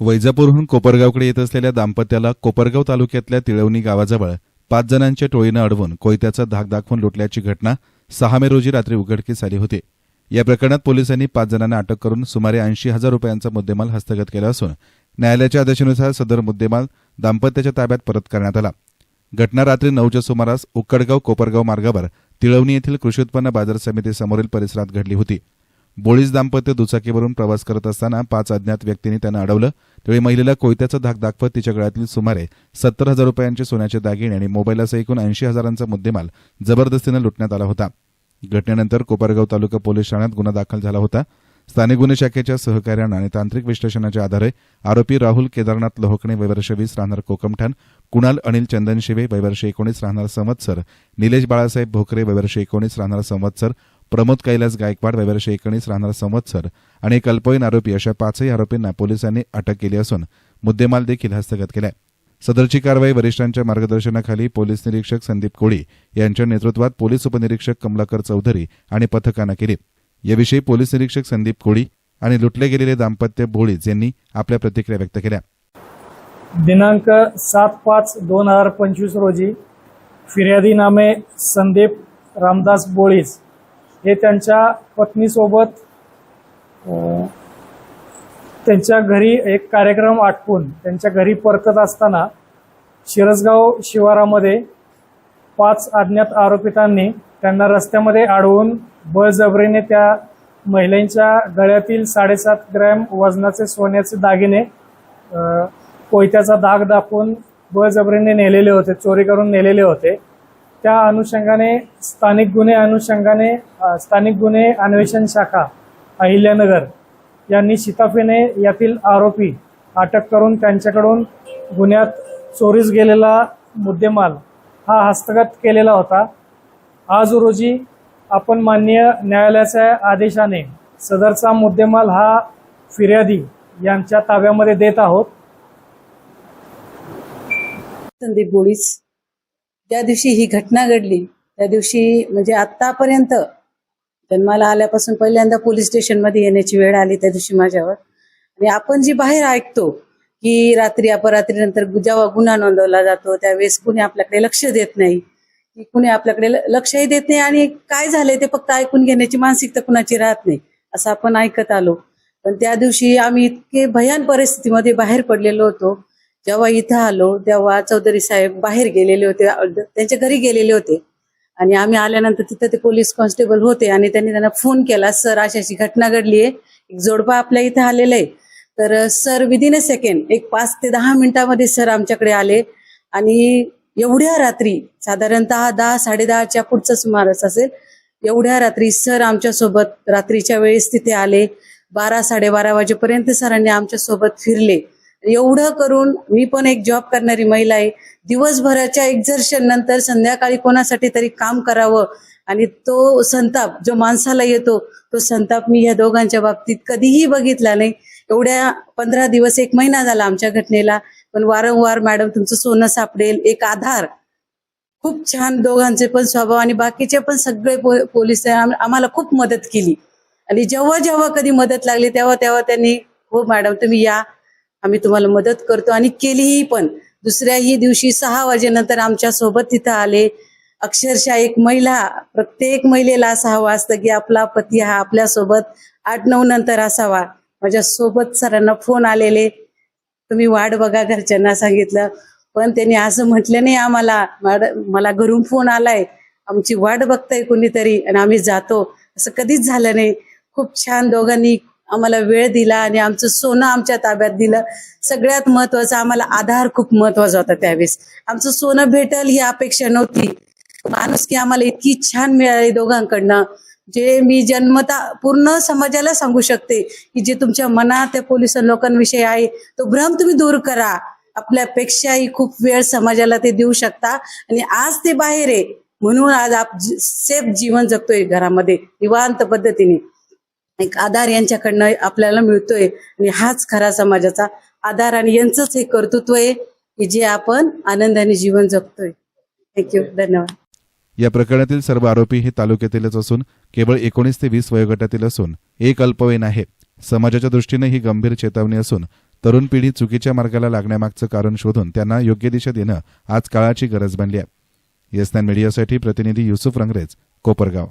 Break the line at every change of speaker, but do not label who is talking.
वैजापूरहून कोपरगावकडे येत असलेल्या दाम्पत्याला कोपरगाव तालुक्यातल्या तिळवणी गावाजवळ पाच जणांच्या टोळीनं अडवून कोयत्याचा धाक दाखवून लुटल्याची घटना सहा मे रोजी रात्री उघडकीस आली होती. या प्रकरणात पोलिसांनी पाच जणांना अटक करून सुमारे ऐंशी हजार रुपयांचा मुद्देमाल हस्तगत केला असून न्यायालयाच्या आदेशानुसार सदर मुद्देमाल दाम्पत्याच्या ताब्यात परत करण्यात आला. घटना रात्री नऊच्या सुमारास उक्कडगाव कोपरगाव मार्गावर तिळवणी येथील कृषी उत्पन्न बाजार समिती समोरील परिसरात घडली होती. बोळीज दाम्पत्य दुचाकीवरून प्रवास करत असताना पाच अज्ञात व्यक्तींनी त्यांना अडवलं. त्यावेळी महिलेला कोयत्याचा धाक दाखवत तिच्या गळ्यातील सुमारे सत्तर हजार रुपयांचे सोन्याचे दागिने आणि मोबाईलसह एकूण ऐंशी हजारांचा मुद्देमाल जबरदस्तीनं लुटण्यात आला होता. घटनेनंतर कोपरगाव तालुका पोलीस ठाण्यात गुन्हा दाखल झाला होता. स्थानिक गुन्हे शाखेच्या सहकार्यानं आणि तांत्रिक विश्लेषणाच्या आधारे आरोपी राहुल केदारनाथ लोहकणे वैवर्ष वीस राहणार कोकमठाण कुणाल अनिल चंदन शिवे वैवर्ष एकोणीस राहणार संवत्सर निलेश बाळासाहेब भोकरे वैवर्ष एकोणीस राहणार संवत्सर प्रमोद कैलास गायकवाड वैवर्ष एकोणीस राहणार संवत्सर आणि एक अल्पवयीन आरोपी अशा पाचही आरोपींना पोलिसांनी अटक केली असून मुद्देमाल देखील हस्तगत केलाय. सदरची कारवाई वरिष्ठांच्या मार्गदर्शनाखाली पोलीस निरीक्षक संदीप कोळी यांच्या नेतृत्वात पोलीस उपनिरीक्षक कमलाकर चौधरी आणि पथकानं केली. याविषयी पोलीस निरीक्षक संदीप कोळी आणि लुटले गेलेले दाम्पत्य भोळीज यांनी आपल्या प्रतिक्रिया व्यक्त केल्या.
दिनांक सात पाच दोन हजार पंचवीस रोजी फिर्यादी नामे संदीप रामदास बोळीज हे त्यांच्या पत्नीसोबत त्यांच्या घरी एक कार्यक्रम आटपून त्यांच्या घरी परतत असताना शिरसगाव शिवारामध्ये पाच अज्ञात आरोपितांनी त्यांना रस्त्यामध्ये अडवून बळजबरीने त्या महिलांच्या गळ्यातील साडेसात ग्रॅम वजनाचे सोन्याचे दागिने कोयत्याचा दाग दाखवून बळजबरीने नेलेले होते चोरी करून नेलेले होते. त्या अनुषंगाने स्थानिक गुन्हे अनुषंगाने स्थानिक गुन्हे अन्वेषण शाखा अहिल्यानगर यांनी शिताफेने यातील आरोपी अटक करून त्यांच्याकडून गुन्ह्यात चोरीस गेलेला मुद्देमाल हा हस्तगत केलेला होता. आज रोजी आपण माननीय न्यायालयाच्या आदेशाने सदरचा मुद्देमाल हा फिर्यादी यांच्या ताब्यामध्ये देत आहोत.
संदीप बोळीस. ज्या दिवशी ही घटना घडली त्या दिवशी म्हणजे आतापर्यंत जन्माला आल्यापासून पहिल्यांदा पोलीस स्टेशनमध्ये येण्याची वेळ आली त्या दिवशी माझ्यावर. आणि आपण जी बाहेर ऐकतो की रात्री अपरात्रीनंतर जेव्हा गुन्हा नोंदवला जातो त्यावेळेस कुणी आपल्याकडे लक्ष देत नाही की कुणी आपल्याकडे लक्षही देत नाही आणि काय झालंय ते फक्त ऐकून घेण्याची मानसिकता कुणाची राहत नाही असं आपण ऐकत आलो. पण त्या दिवशी आम्ही इतके भयान परिस्थितीमध्ये बाहेर पडलेलो होतो. जेव्हा इथं आलो तेव्हा चौधरी साहेब बाहेर गेलेले होते त्यांच्या घरी गेलेले होते. आणि आम्ही आल्यानंतर तिथं ते पोलीस कॉन्स्टेबल होते आणि त्यांनी त्यांना फोन केला सर अशी अशी घटना घडली आहे. एक जोडपा आपल्या इथं आलेलं आहे. तर सर विदिन अ सेकंड एक पाच ते दहा मिनिटामध्ये सर आमच्याकडे आले आणि एवढ्या रात्री साधारणतः दहा साडेदहाच्या पुढचं सुमारच असेल एवढ्या रात्री सर आमच्यासोबत रात्रीच्या वेळेस तिथे आले. बारा साडेबारा वाजेपर्यंत सरांनी आमच्यासोबत फिरले. एवढं करून मी पण एक जॉब करणारी महिला आहे. दिवसभराच्या एक्झर्शन नंतर संध्याकाळी कोणासाठी तरी काम करावं. आणि तो संताप जो माणसाला येतो तो संताप मी या दोघांच्या बाबतीत कधीही बघितला नाही. एवढ्या पंधरा दिवस एक महिना झाला आमच्या घटनेला. पण वारंवार मॅडम तुमचं सोनं सापडेल एक आधार. खूप छान दोघांचे पण स्वभाव आणि बाकीचे पण सगळे पो- पोलीस आम्हाला खूप मदत केली. आणि जेव्हा जेव्हा कधी मदत लागली तेव्हा तेव्हा त्यांनी हो मॅडम तुम्ही या. आम्ही तुम्हाला मदत करतो आणि केलीही पण. दुसऱ्याही दिवशी सहा वाजेनंतर आमच्यासोबत तिथं आले. अक्षरशः एक महिला प्रत्येक महिलेला असं हवं असतं की आपला पती हा आपल्यासोबत आठ नऊ नंतर असावा. माझ्या सोबत सरांना फोन आलेले. तुम्ही वाट बघा घरच्यांना सांगितलं. पण त्यांनी असं म्हटलं नाही आम्हाला. मला घरून फोन आलाय. आमची वाट बघताय कोणीतरी आणि आम्ही जातो. असं कधीच झालं नाही. खूप छान दोघांनी आम्हाला वेळ दिला आणि आमचं सोनं आमच्या ताब्यात दिलं. सगळ्यात महत्वाचं आम्हाला आधार खूप महत्त्वाचा होता त्यावेळेस. आमचं सोनं भेटल ही अपेक्षा नव्हती. माणूस की आम्हाला इतकी छान मिळाली दोघांकडनं. जे मी जन्मता पूर्ण समाजाला सांगू शकते की जे तुमच्या मनात त्या पोलीस लोकांविषयी आहे तो भ्रम तुम्ही दूर करा. आपल्यापेक्षाही खूप वेळ समाजाला ते देऊ शकता. आणि आज ते बाहेर आहे. म्हणून आज आप सेफ जीवन जगतोय घरामध्ये निवांत पद्धतीने. एक आधार यांच्याकडनं आपल्याला मिळतोय. आणि हाच खरा समाजाचा आधार आणि यांचंच हे कर्तृत्व आहे की जे आपण आनंदाने जीवन जगतोय. थँक्यू धन्यवाद.
या प्रकरणातील सर्व आरोपी हे तालुक्यातीलच असून केवळ एकोणीस ते वीस वयोगटातील असून एक अल्पवयीन आहे. समाजाच्या दृष्टीने ही गंभीर चेतावणी असून तरुण पिढी चुकीच्या मार्गाला लागण्यामागचं कारण शोधून त्यांना योग्य दिशा देणं आज काळाची गरज बनली आहे. येस मीडियासाठी प्रतिनिधी युसुफ रंगरेज कोपरगाव.